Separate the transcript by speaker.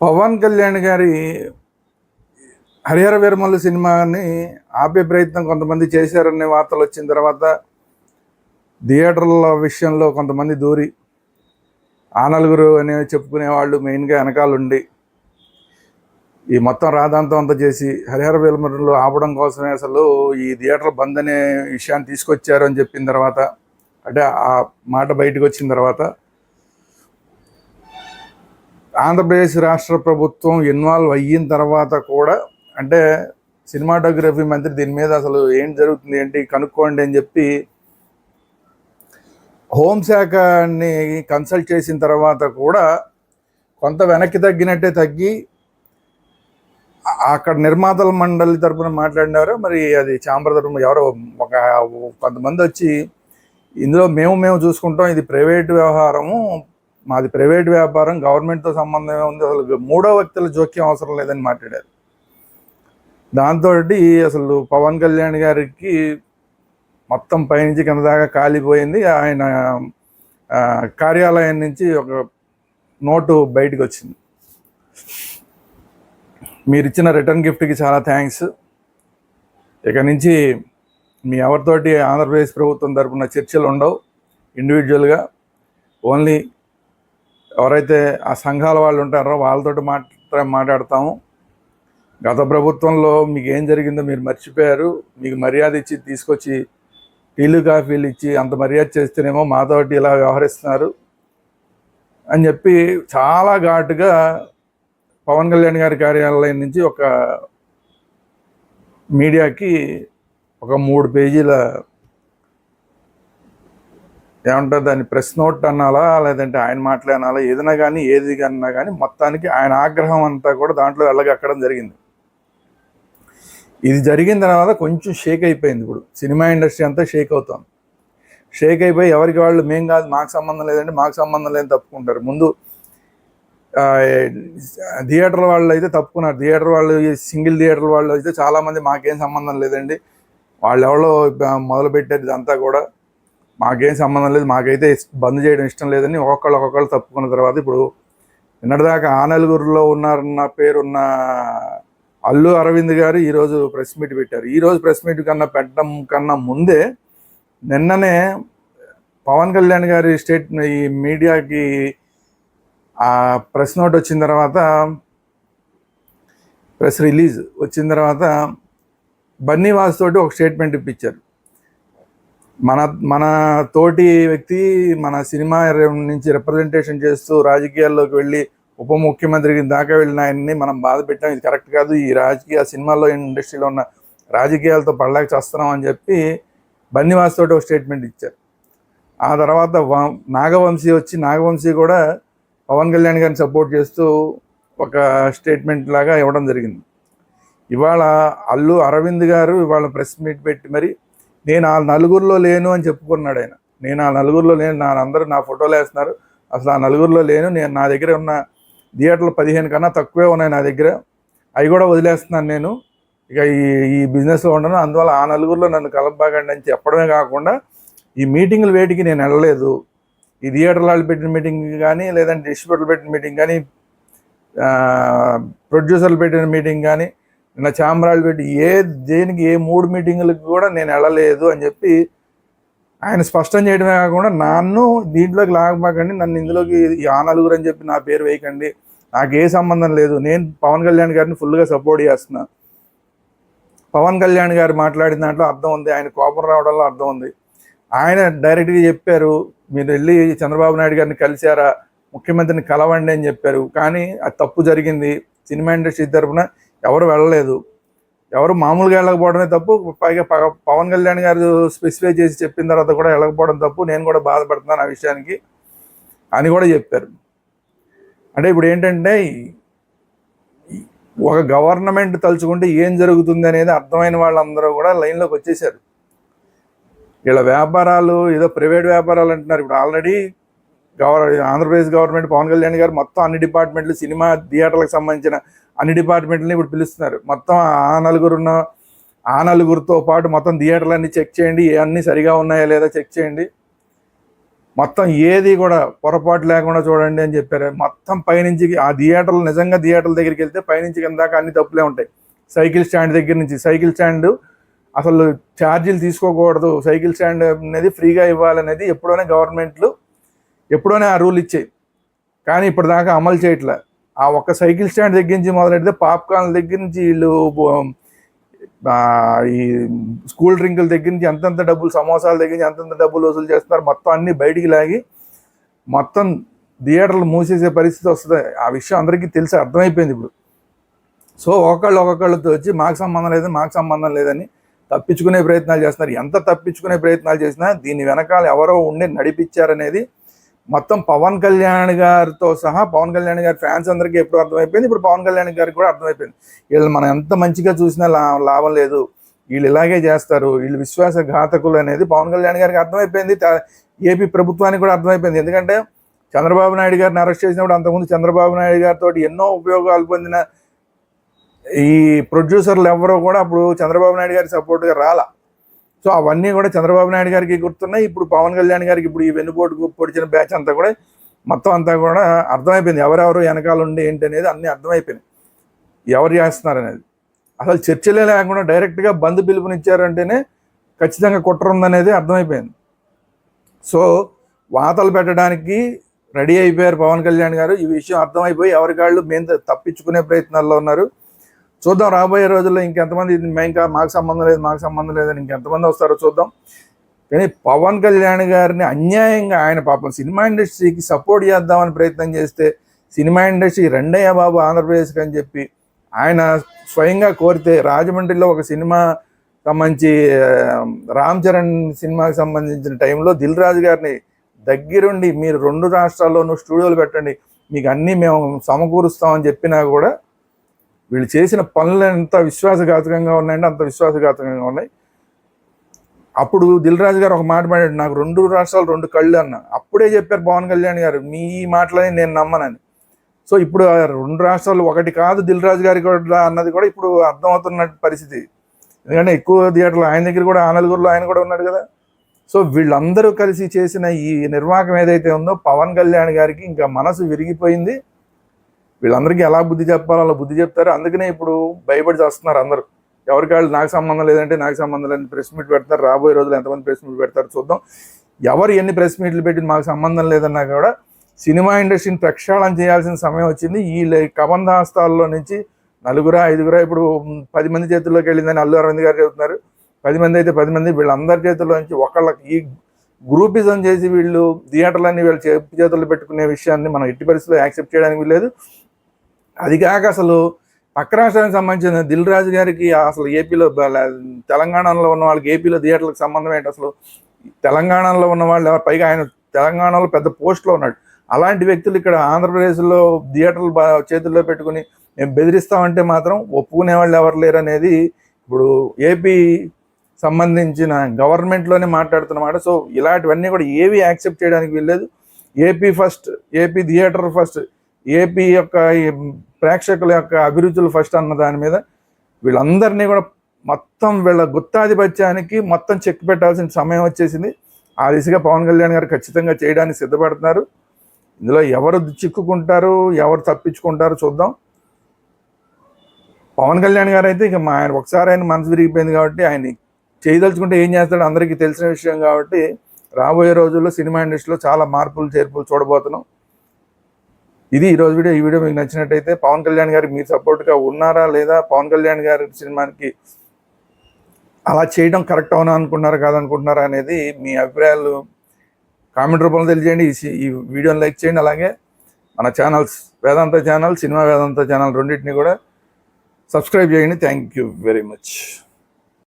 Speaker 1: పవన్ కళ్యాణ్ గారి హరిహర వీరమల్లు సినిమాని ఆపే ప్రయత్నం కొంతమంది చేశారనే వార్తలు వచ్చిన తర్వాత థియేటర్ల విషయంలో కొంతమంది దూరి ఆ నలుగురు అని చెప్పుకునే వాళ్ళు మెయిన్గా వెనకాలండి. ఈ మొత్తం రాధాంతం అంతా చేసి హరిహర వీరమల్లు ఆపడం కోసమే అసలు ఈ థియేటర్ బంద్ అనే విషయాన్ని తీసుకొచ్చారు అని చెప్పిన తర్వాత అంటే ఆ మాట బయటకు వచ్చిన తర్వాత ఆంధ్రప్రదేశ్ రాష్ట్ర ప్రభుత్వం ఇన్వాల్వ్ అయిన తర్వాత కూడా అంటే సినిమాటోగ్రఫీ మంత్రి దీని మీద అసలు ఏం జరుగుతుంది ఏంటి కనుక్కోండి అని చెప్పి హోంశాఖని కన్సల్ట్ చేసిన తర్వాత కూడా కొంత వెనక్కి తగ్గినట్టే తగ్గి అక్కడ నిర్మాతల మండలి తరపున మాట్లాడినారు. మరి అది చాంబర్ తరపున ఎవరో ఒక కొంతమంది వచ్చి ఇందులో మేము మేము చూసుకుంటాం ఇది ప్రైవేట్ వ్యవహారము మాది ప్రైవేట్ వ్యాపారం గవర్నమెంట్తో సంబంధమే ఉంది. అసలు మూడో వ్యక్తుల జోక్యం అవసరం లేదని మాట్లాడారు. దాంతో అసలు పవన్ కళ్యాణ్ గారికి మొత్తం పైనుంచి కింద దాకా కాలిపోయింది. ఆయన కార్యాలయం నుంచి ఒక నోటు బయటకు వచ్చింది మీరు ఇచ్చిన రిటర్న్ గిఫ్ట్కి చాలా థ్యాంక్స్. ఇక నుంచి మీ ఎవరితోటి ఆంధ్రప్రదేశ్ ప్రభుత్వం తరపున చర్చలు ఉండవు ఇండివిజువల్గా ఓన్లీ ఎవరైతే ఆ సంఘాల వాళ్ళు ఉంటారో వాళ్ళతోటి మాత్రమే మాట్లాడతాము. గత ప్రభుత్వంలో మీకు ఏం జరిగిందో మీరు మర్చిపోయారు. మీకు మర్యాద ఇచ్చి తీసుకొచ్చి టీలు కాఫీలు ఇచ్చి అంత మర్యాద చేస్తేనేమో మాతోటి ఇలా వ్యవహరిస్తున్నారు అని చెప్పి చాలా ఘాటుగా పవన్ కళ్యాణ్ గారి కార్యాలయం నుంచి ఒక మీడియాకి ఒక మూడు పేజీల ఏమంటారు దాన్ని ప్రెస్ నోట్ అనాలా లేదంటే ఆయన మాట్లాడాలా ఏదైనా కానీ ఏది అన్నా కానీ మొత్తానికి ఆయన ఆగ్రహం అంతా కూడా దాంట్లో వెళ్ళగక్కడం జరిగింది. ఇది జరిగిన తర్వాత కొంచెం షేక్ అయిపోయింది ఇప్పుడు. సినిమా ఇండస్ట్రీ అంతా షేక్ అవుతుంది. షేక్ అయిపోయి ఎవరికి వాళ్ళు మేం కాదు మాకు సంబంధం లేదంటే మాకు సంబంధం లేదని తప్పుకుంటారు. ముందు థియేటర్ వాళ్ళు అయితే తప్పుకున్నారు. థియేటర్ వాళ్ళు సింగిల్ థియేటర్ వాళ్ళు అయితే చాలామంది మాకేం సంబంధం లేదండి. వాళ్ళు ఎవరో మొదలుపెట్టారు ఇదంతా కూడా. మాకేం సంబంధం లేదు మాకైతే బంద్ చేయడం ఇష్టం లేదని ఒక్కొక్కళ్ళు ఒక్కొక్కళ్ళు తప్పుకున్న తర్వాత ఇప్పుడు నిన్నటిదాకా ఆ నలుగురిలో ఉన్నారన్న పేరున్న అల్లు అరవింద్ గారు ఈరోజు ప్రెస్ మీట్ పెట్టారు. ఈరోజు ప్రెస్ మీట్ కన్నా పెట్టడం కన్నా ముందే నిన్ననే పవన్ కళ్యాణ్ గారి స్టేట్ ఈ మీడియాకి ఆ ప్రెస్ నోట్ వచ్చిన తర్వాత ప్రెస్ రిలీజ్ వచ్చిన తర్వాత బన్నీ వాస్ తోటి ఒక స్టేట్మెంట్ ఇప్పించారు. మన మన తోటి వ్యక్తి మన సినిమా నుంచి రిప్రజెంటేషన్ చేస్తూ రాజకీయాల్లోకి వెళ్ళి ఉప ముఖ్యమంత్రికి దాకా వెళ్ళిన ఆయన్ని మనం బాధ పెట్టాం. ఇది కరెక్ట్ కాదు. ఈ రాజకీయ సినిమాలో ఇండస్ట్రీలో ఉన్న రాజకీయాలతో పడలేక చేస్తున్నాం అని చెప్పి బన్నివాస్ తోటి ఒక స్టేట్మెంట్ ఇచ్చారు. ఆ తర్వాత నాగవంశీ వచ్చి నాగవంశీ కూడా పవన్ కళ్యాణ్ గారిని సపోర్ట్ చేస్తూ ఒక స్టేట్మెంట్ లాగా ఇవ్వడం జరిగింది. ఇవాళ అల్లు అరవింద్ గారు ఇవాళ ప్రెస్ మీట్ పెట్టి మరి నేను ఆ నలుగురిలో లేను అని చెప్పుకున్నాడు ఆయన. నేను ఆ నలుగురిలో లేను నా అందరూ నా ఫోటోలు వేస్తున్నారు. అసలు ఆ నలుగురిలో లేను నేను నా దగ్గర ఉన్న థియేటర్లు పదిహేను కన్నా తక్కువే ఉన్నాయి నా దగ్గర. అవి కూడా వదిలేస్తున్నాను నేను. ఇక ఈ ఈ బిజినెస్లో ఉండను. అందువల్ల ఆ నలుగురిలో నన్ను కలపబాగండి అని చెప్పడమే కాకుండా ఈ మీటింగ్లు వేటికి నేను వెళ్ళలేదు. ఈ థియేటర్ల వాళ్ళు పెట్టిన మీటింగ్ కానీ లేదంటే డిస్ట్రిబ్యూటర్లు పెట్టిన మీటింగ్ కానీ ప్రొడ్యూసర్లు పెట్టిన మీటింగ్ కానీ నిన్న చామరాలు పెట్టి ఏ దేనికి ఏ మూడు మీటింగులకు కూడా నేను వెళ్ళలేదు అని చెప్పి ఆయన స్పష్టం చేయడమే కాకుండా నన్ను దీంట్లోకి లాగమాకండి నన్ను ఇందులోకి ఆ నలుగురు అని చెప్పి నా పేరు వేయకండి నాకు ఏ సంబంధం లేదు. నేను పవన్ కళ్యాణ్ గారిని ఫుల్గా సపోర్ట్ చేస్తున్నా. పవన్ కళ్యాణ్ గారు మాట్లాడిన దాంట్లో అర్థం ఉంది ఆయన కోపం రావడంలో అర్థం ఉంది. ఆయన డైరెక్ట్గా చెప్పారు మీరు వెళ్ళి చంద్రబాబు నాయుడు గారిని కలిశారా ముఖ్యమంత్రిని కలవండి అని చెప్పారు. కానీ అది తప్పు జరిగింది. సినిమా ఇండస్ట్రీ తరఫున ఎవరు వెళ్ళలేదు. ఎవరు మామూలుగా వెళ్ళకపోవడమే తప్పు. పైగా పవన్ కళ్యాణ్ గారు స్పెసిఫై చేసి చెప్పిన తర్వాత కూడా వెళ్ళకపోవడం తప్పు. నేను కూడా బాధపడుతున్నాను ఆ విషయానికి అని కూడా చెప్పారు. అంటే ఇప్పుడు ఏంటంటే ఒక గవర్నమెంట్ తలుచుకుంటే ఏం జరుగుతుంది అనేది అర్థమైన వాళ్ళందరూ కూడా లైన్లోకి వచ్చేసారు. ఇలా వ్యాపారాలు ఏదో ప్రైవేట్ వ్యాపారాలు అంటున్నారు. ఇప్పుడు ఆల్రెడీ గవర్న ఆంధ్రప్రదేశ్ గవర్నమెంట్ పవన్ కళ్యాణ్ గారు మొత్తం అన్ని డిపార్ట్మెంట్లు సినిమా థియేటర్లకు సంబంధించిన అన్ని డిపార్ట్మెంట్లని ఇప్పుడు పిలుస్తున్నారు. మొత్తం ఆ నలుగురున్న ఆ నలుగురితో పాటు మొత్తం థియేటర్లన్నీ చెక్ చేయండి. అన్నీ సరిగా ఉన్నాయా లేదా చెక్ చేయండి. మొత్తం ఏది కూడా పొరపాటు లేకుండా చూడండి అని చెప్పారు. మొత్తం పైనుంచి ఆ థియేటర్లు నిజంగా థియేటర్ల దగ్గరికి వెళ్తే పైనుంచి కిందాక అన్ని తప్పులే ఉంటాయి. సైకిల్ స్టాండ్ దగ్గర నుంచి సైకిల్ స్టాండ్ అసలు ఛార్జీలు తీసుకోకూడదు. సైకిల్ స్టాండ్ అనేది ఫ్రీగా ఇవ్వాలనేది ఎప్పుడైనా గవర్నమెంట్లు ఎప్పుడోనే ఆ రూల్ ఇచ్చాయి. కానీ ఇప్పటిదాకా అమలు చేయట్లే. ఆ ఒక్క సైకిల్ స్టాండ్ దగ్గర నుంచి మొదలెడితే పాప్కార్న్ దగ్గర నుంచి వీళ్ళు ఈ స్కూల్ డ్రింకుల దగ్గర నుంచి ఎంతెంత డబ్బులు సమోసాల దగ్గర నుంచి ఎంతెంత డబ్బులు వసూలు చేస్తున్నారు మొత్తం అన్ని బయటికి లాగి మొత్తం థియేటర్లు మూసేసే పరిస్థితి వస్తుంది. ఆ విషయం అందరికీ తెలిసి అర్థమైపోయింది ఇప్పుడు. సో ఒకళ్ళు ఒక్కొక్కళ్ళతో వచ్చి మాకు సంబంధం లేదు మాకు సంబంధం లేదని తప్పించుకునే ప్రయత్నాలు చేస్తున్నారు. ఎంత తప్పించుకునే ప్రయత్నాలు చేసినా దీని వెనకాల ఎవరో ఉండి నడిపించారనేది మొత్తం పవన్ కళ్యాణ్ గారితో సహా పవన్ కళ్యాణ్ గారి ఫ్యాన్స్ అందరికీ ఎప్పుడు అర్థమైపోయింది? ఇప్పుడు పవన్ కళ్యాణ్ గారికి కూడా అర్థమైపోయింది. వీళ్ళు మనం ఎంత మంచిగా చూసినా లా లాభం లేదు. వీళ్ళు ఇలాగే చేస్తారు. వీళ్ళు విశ్వాస ఘాతకులు అనేది పవన్ కళ్యాణ్ గారికి అర్థమైపోయింది. ఏపీ ప్రభుత్వానికి కూడా అర్థమైపోయింది. ఎందుకంటే చంద్రబాబు నాయుడు గారిని అరెస్ట్ చేసినప్పుడు అంతకుముందు చంద్రబాబు నాయుడు గారితో ఎన్నో ఉపయోగాలు పొందిన ఈ ప్రొడ్యూసర్లు ఎవరో కూడా అప్పుడు చంద్రబాబు నాయుడు గారి సపోర్ట్గా రాలా. సో అవన్నీ కూడా చంద్రబాబు నాయుడు గారికి గుర్తున్నాయి. ఇప్పుడు పవన్ కళ్యాణ్ గారికి ఇప్పుడు ఈ వెన్నుపోటు పొడిచిన బ్యాచ్ అంతా కూడా మొత్తం అంతా కూడా అర్థమైపోయింది. ఎవరెవరు వెనకాల ఉండి ఏంటి అనేది అన్నీ అర్థమైపోయినాయి. ఎవరు చేస్తున్నారు అనేది అసలు చర్చలే లేకుండా డైరెక్ట్గా బంద్ పిలుపునిచ్చారంటేనే ఖచ్చితంగా కుట్ర ఉందనేది అర్థమైపోయింది. సో వాతలు పెట్టడానికి రెడీ అయిపోయారు పవన్ కళ్యాణ్ గారు. ఈ విషయం అర్థమైపోయి ఎవరికాళ్ళు మేము తప్పించుకునే ప్రయత్నాల్లో ఉన్నారు. చూద్దాం రాబోయే రోజుల్లో ఇంకెంతమంది ఇది మేము ఇంకా మాకు సంబంధం లేదు మాకు సంబంధం లేదని ఇంకెంతమంది వస్తారో చూద్దాం. కానీ పవన్ కళ్యాణ్ గారిని అన్యాయంగా ఆయన పాపం సినిమా ఇండస్ట్రీకి సపోర్ట్ చేద్దామని ప్రయత్నం చేస్తే సినిమా ఇండస్ట్రీ రెండయ్య బాబు ఆంధ్రప్రదేశ్కి అని చెప్పి ఆయన స్వయంగా కోరితే రాజమండ్రిలో ఒక సినిమా సంబంధించి రామ్ చరణ్ సినిమాకి సంబంధించిన టైంలో దిల్ రాజు గారిని దగ్గరుండి మీరు రెండు రాష్ట్రాల్లోనూ స్టూడియోలు పెట్టండి మీకు అన్నీ మేము సమకూరుస్తామని చెప్పినా కూడా వీళ్ళు చేసిన పనులు ఎంత విశ్వాసఘాతకంగా ఉన్నాయంటే అంత విశ్వాసఘాతకంగా ఉన్నాయి. అప్పుడు దిల్ రాజు గారు ఒక మాట మాడాడు నాకు రెండు రాష్ట్రాలు రెండు కళ్ళు అన్న. అప్పుడే చెప్పారు పవన్ కళ్యాణ్ గారు మీ మాటలని నేను నమ్మనని. సో ఇప్పుడు రెండు రాష్ట్రాలు ఒకటి కాదు దిల్ రాజు గారి కూడా అన్నది కూడా ఇప్పుడు అర్థమవుతున్న పరిస్థితి. ఎందుకంటే ఎక్కువ థియేటర్లు ఆయన దగ్గర కూడా ఆనల్గూరులో ఆయన కూడా ఉన్నాడు కదా. సో వీళ్ళందరూ కలిసి చేసిన ఈ నిర్వాహకం ఏదైతే ఉందో పవన్ కళ్యాణ్ గారికి ఇంకా మనసు విరిగిపోయింది. వీళ్ళందరికీ ఎలా బుద్ధి చెప్పాలో అలా బుద్ధి చెప్తారు. అందుకనే ఇప్పుడు భయపడి చేస్తున్నారు అందరూ. ఎవరికి వాళ్ళు నాకు సంబంధం లేదంటే నాకు సంబంధం లేదని ప్రెస్ మీట్ పెడతారు. రాబోయే రోజులు ఎంతమంది ప్రెస్ మీట్ పెడతారు చూద్దాం. ఎవరు ఎన్ని ప్రెస్ మీట్లు పెట్టి మాకు సంబంధం లేదన్నా కూడా సినిమా ఇండస్ట్రీని ప్రక్షాళన చేయాల్సిన సమయం వచ్చింది. ఈ కబంధ హస్తాల్లో నుంచి నలుగురా ఐదుగురా ఇప్పుడు పది మంది చేతుల్లోకి వెళ్ళిందని అల్లు అరవింద్ గారు చెబుతున్నారు. పది మంది అయితే పది మంది వీళ్ళందరి చేతుల్లో నుంచి ఒకళ్ళకి ఈ గ్రూపిజం చేసి వీళ్ళు థియేటర్లన్నీ వీళ్ళు చేతుల్లో పెట్టుకునే విషయాన్ని మనం ఎట్టి పరిస్థితుల్లో యాక్సెప్ట్ చేయడానికి లేదు అది కాక అసలు పక్క రాష్ట్రానికి సంబంధించిన దిల్ రాజు గారికి అసలు ఏపీలో తెలంగాణలో ఉన్న వాళ్ళకి ఏపీలో థియేటర్లకు సంబంధం ఏంటి? అసలు తెలంగాణలో ఉన్న వాళ్ళు ఎవరు? పైగా ఆయన తెలంగాణలో పెద్ద పోస్ట్లో ఉన్నాడు. అలాంటి వ్యక్తులు ఇక్కడ ఆంధ్రప్రదేశ్లో థియేటర్లు చేతుల్లో పెట్టుకుని మేము బెదిరిస్తామంటే మాత్రం ఒప్పుకునే వాళ్ళు ఎవరు లేరు అనేది ఇప్పుడు ఏపీ సంబంధించిన గవర్నమెంట్లోనే మాట్లాడుతున్నమాట సో ఇలాంటివన్నీ కూడా ఏవి యాక్సెప్ట్ చేయడానికి వీల్లేదు. AP first AP theatre first AP యొక్క ఈ ప్రేక్షకుల యొక్క అభిరుచులు ఫస్ట్ అన్న దాని మీద వీళ్ళందరినీ కూడా మొత్తం వీళ్ళ గుత్తాధిపత్యానికి మొత్తం చెక్ పెట్టాల్సిన సమయం వచ్చేసింది. ఆ దిశగా పవన్ కళ్యాణ్ గారు ఖచ్చితంగా చేయడానికి సిద్ధపడుతున్నారు. ఇందులో ఎవరు చిక్కుకుంటారు ఎవరు తప్పించుకుంటారు చూద్దాం. పవన్ కళ్యాణ్ గారు అయితే ఇక మా ఆయన ఒకసారి ఆయన మనసు విరిగిపోయింది కాబట్టి ఆయన చేయదలుచుకుంటే ఏం చేస్తాడో అందరికీ తెలిసిన విషయం కాబట్టి రాబోయే రోజుల్లో సినిమా ఇండస్ట్రీలో చాలా మార్పులు చేర్పులు చూడబోతున్నాం. ఇది ఈ రోజు వీడియో ఈ వీడియో మీకు నచ్చినట్టయితే పవన్ కళ్యాణ్ గారికి మీరు సపోర్ట్గా ఉన్నారా లేదా పవన్ కళ్యాణ్ గారి సినిమాకి అలా చేయడం కరెక్ట్ అవునా అనుకుంటున్నారా కాదనుకుంటున్నారా అనేది మీ అభిప్రాయాలు కామెంట్ రూపంలో తెలియజేయండి. ఈ ఈ వీడియోని లైక్ చేయండి. అలాగే మన channels Vedanta channel cinema Vedanta channel రెండింటిని కూడా సబ్స్క్రైబ్ చేయండి. Thank you very much.